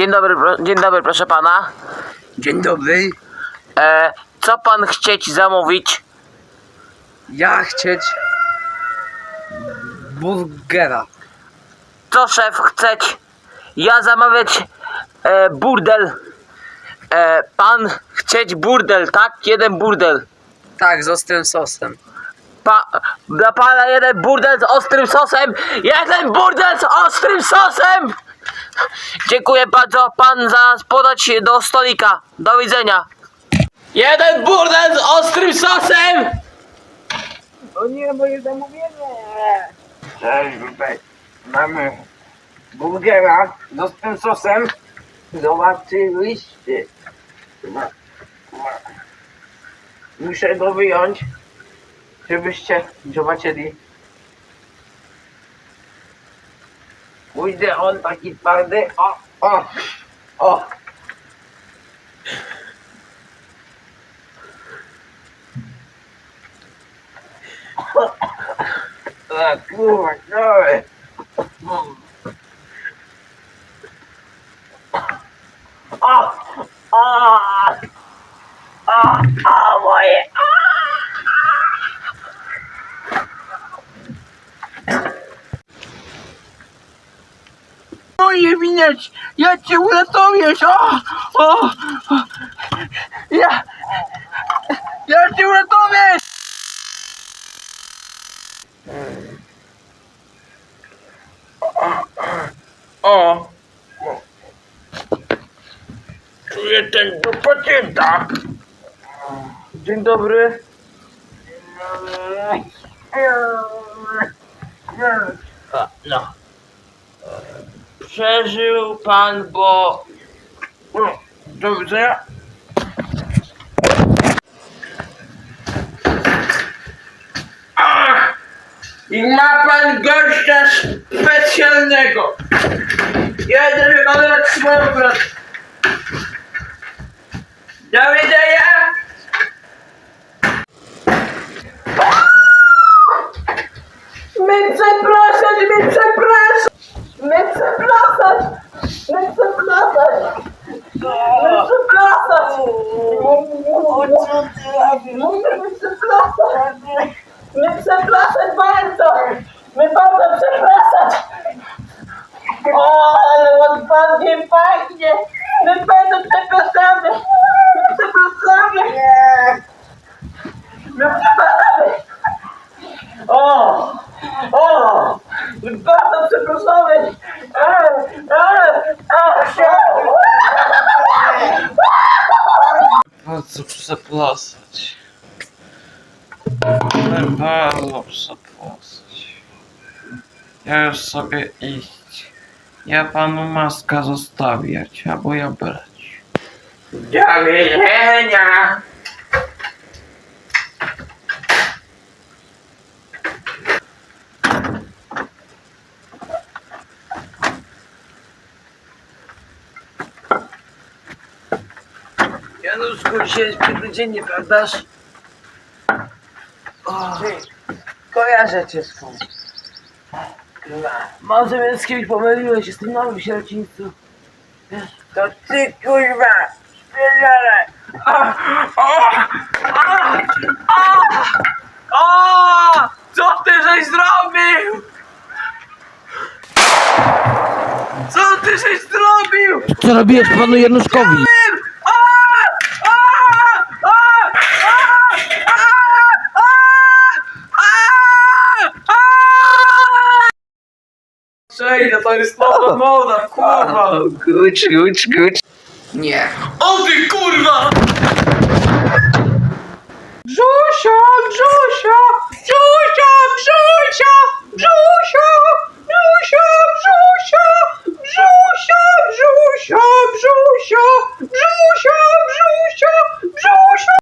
Dzień dobry, dzień dobry proszę pana. Dzień dobry. E, co pan chcieć zamówić? Ja chcieć burgera. Co szef chceć? Ja zamawiać e, burdel. E, pan chcieć burdel, tak? Jeden burdel. Tak, z ostrym sosem. Pa, dla pana jeden burdel z ostrym sosem. Jeden burdel z ostrym sosem! Dziękuję bardzo pan za podać do stolika. Do widzenia. Jeden burdel z ostrym sosem! O nie, moje zamówienie. Cześć, tutaj mamy burgera z ostrym sosem. Zobaczyliście. Muszę go wyjąć, żebyście zobaczyli. Uy, Deron, t'inquiète pas, dé. Oh, oh, oh. La cour, ouais. Moje winieć, ja cię uratujesz, o, o, ja, ja cię uratuję. O! Czuję ten do pacjenta. Dzień dobry. A, No. Przeżył pan, bo Do widzenia. Ach! I ma pan gościa specjalnego. Jeden wykonywać swoją pracę. Do widzenia. My przepraszać, my przepraszać. My przepraszać. My przepraszać. My przepraszać. My przepraszać. My przepraszać bardzo. My bardzo przepraszać. O, ale ładnie fajnie. My bardzo przepraszamy. My przepraszamy. My przepraszamy. O! O! Bardzo przepraszamy! E, e, e, Bardzo przepraszać. Ale bardzo przepraszać. Ja już sobie iść. Ja panu maska zostawiać, albo ja brać. Do widzenia! Dzisiaj jest piękny dzień, nieprawdaż? Kojarzę cię skąd. Może więc z kimś pomyliłeś, jestem nowy w sierocińcu. To ty kurwa! Spierdalaj! O! Co ty żeś zrobił? Co ty żeś zrobił? Co robiłeś panu Januszkowi? Przejdę, to jest nowa moda, kurwa! Gucz, gucz, gucz. Nie. O ty kurwa!